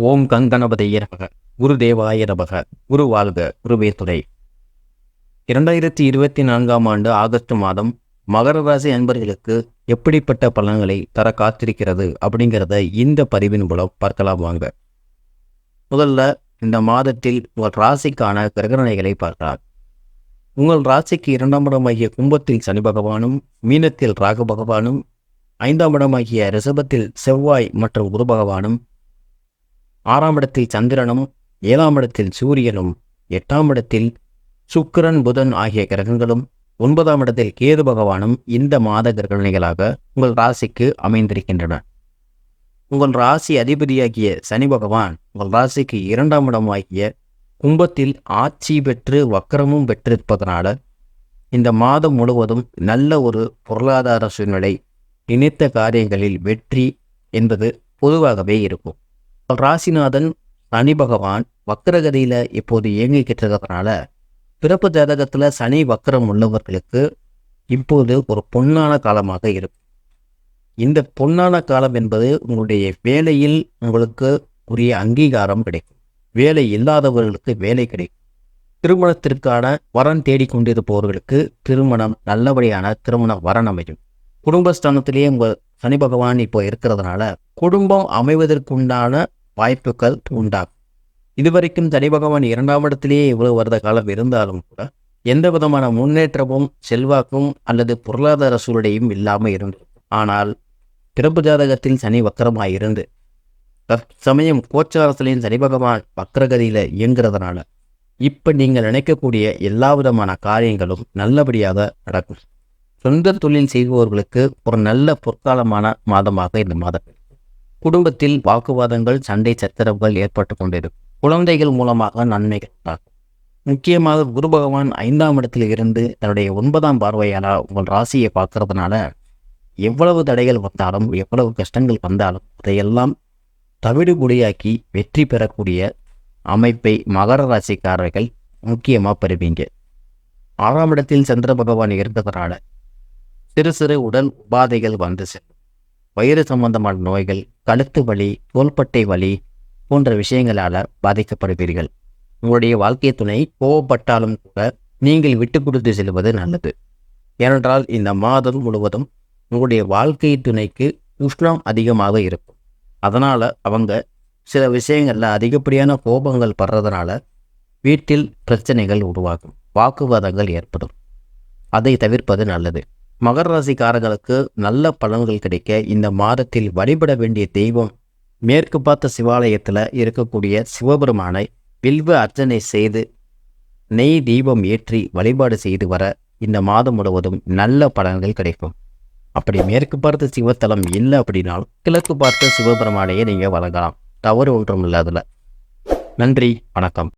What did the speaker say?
ஓம் கங்கணபதைய நமக. குரு தேவாய நமக. குரு வாழ்க. குருவே துறை இரண்டாயிரத்தி இருபத்தி நான்காம் ஆண்டு ஆகஸ்ட் மாதம் மகர ராசி அன்பர்களுக்கு எப்படிப்பட்ட பலன்களை தர காத்திருக்கிறது அப்படிங்கிறத இந்த பதிவின் மூலம் பார்க்கலாம் வாங்க. முதல்ல இந்த மாதத்தில் உங்கள் ராசிக்கான கிரகநிலைகளை பார்க்கலாம். உங்கள் ராசிக்கு இரண்டாம் இடமாகிய கும்பத்தில் சனி பகவானும் மீனத்தில் ராகு பகவானும் ஐந்தாம் இடமாகிய ரிஷபத்தில் செவ்வாய் மற்றும் குரு பகவானும் ஆறாம் இடத்தில் சந்திரனும் ஏழாம் இடத்தில் சூரியனும் எட்டாம் இடத்தில் சுக்கிரன் புதன் ஆகிய கிரகங்களும் ஒன்பதாம் இடத்தில் கேது பகவானும் இந்த மாத கிரகணிகளாக உங்கள் ராசிக்கு அமைந்திருக்கின்றன. உங்கள் ராசி அதிபதியாகிய சனி பகவான் உங்கள் ராசிக்கு இரண்டாம் இடமாகிய கும்பத்தில் ஆட்சி பெற்று வக்கரமும் பெற்றிருப்பதனால இந்த மாதம் முழுவதும் நல்ல ஒரு பொருளாதார சூழ்நிலை நினைத்த காரியங்களில் வெற்றி என்பது பொதுவாகவே இருக்கும். ராசிநாதன் சனி பகவான் வக்கரகதியில் இப்போது இயங்கிக்கிட்டு இருக்கிறதுனால பிறப்பு ஜாதகத்தில் சனி வக்கரம் உள்ளவர்களுக்கு இப்போது ஒரு பொன்னான காலமாக இருக்கும் இந்த பொன்னான காலம் என்பது உங்களுடைய வேலையில் உங்களுக்கு உரிய அங்கீகாரம் கிடைக்கும். வேலை இல்லாதவர்களுக்கு வேலை கிடைக்கும். திருமணத்திற்கான வரன் தேடிக்கொண்டிருப்பவர்களுக்கு திருமணம் நல்லபடியான திருமண வரன் அமையும். குடும்பஸ்தானத்திலேயே உங்கள் சனி பகவான் இப்போ இருக்கிறதுனால குடும்பம் அமைவதற்குண்டான வாய்ப்புகள் உண்டாகும். இதுவரைக்கும் சனி பகவான் இரண்டாம் இடத்திலேயே இவ்வளவு வருட காலம் இருந்தாலும் கூட எந்த விதமான முன்னேற்றமும் செல்வாக்கும் அல்லது பொருளாதார சூழலையும் இல்லாமல் இருந்தது. ஆனால் பிறப்பு ஜாதகத்தில் சனி வக்கரமாக இருந்து தற்சமயம் கோச்சாரத்திலையும் சனி பகவான் வக்கரகதியில் இயங்குறதுனால இப்போ நீங்கள் நினைக்கக்கூடிய எல்லா விதமான காரியங்களும் நல்லபடியாக நடக்கும். சொந்த தொழில் செய்பவர்களுக்கு ஒரு நல்ல பொற்காலமான மாதமாக இந்த மாதம் குடும்பத்தில் வாக்குவாதங்கள் சண்டை சச்சரவுகள் ஏற்பட்டு கொண்டிருக்கும். குழந்தைகள் மூலமாக நன்மைகள் உண்டாகும் முக்கியமாக குரு பகவான் ஐந்தாம் இடத்தில் இருந்து தன்னுடைய ஒன்பதாம் பார்வையால் உங்கள் ராசியை பார்க்கறதுனால எவ்வளவு தடைகள் வந்தாலும் எவ்வளவு கஷ்டங்கள் வந்தாலும் அதையெல்லாம் தவிடு குடியாக்கி வெற்றி பெறக்கூடிய அமைப்பை மகர ராசிக்காரர்கள் முக்கியமாக பெறுவீங்க. ஆறாம் இடத்தில் சந்திர பகவான் இருந்ததனால சிறு சிறு உடல் உபாதைகள் வந்து செல்லும் வயிறு சம்பந்தமான நோய்கள் கழுத்து வலி தோள்பட்டை வலி போன்ற விஷயங்களால் பாதிக்கப்படுவீர்கள். உங்களுடைய வாழ்க்கை துணை கோவப்பட்டாலும் கூட நீங்கள் விட்டு கொடுத்து செல்வது நல்லது. ஏனென்றால் இந்த மாதம் முழுவதும் உங்களுடைய வாழ்க்கை துணைக்கு உஷ்ணம் அதிகமாக இருக்கும். அதனால் அவங்க சில விஷயங்களில் அதிகப்படியான கோபங்கள் படுறதுனால வீட்டில் பிரச்சனைகள் உருவாகும் வாக்குவாதங்கள் ஏற்படும். அதை தவிர்ப்பது நல்லது. மகர ராசிக்காரர்களுக்கு நல்ல பலன்கள் கிடைக்க இந்த மாதத்தில் வழிபட வேண்டிய தெய்வம் மேற்கு பார்த்த சிவாலயத்தில் இருக்கக்கூடிய சிவபெருமானை வில்வ அர்ச்சனை செய்து நெய் தீபம் ஏற்றி வழிபாடு செய்து வர இந்த மாதம் முழுவதும் நல்ல பலன்கள் கிடைக்கும். அப்படி மேற்கு பார்த்த சிவத்தலம் இல்லை அப்படின்னாலும் கிழக்கு பார்த்த சிவபெருமானையே நீங்கள் வழங்கலாம் தவறு ஒன்றும் இல்லை அதில். நன்றி வணக்கம்.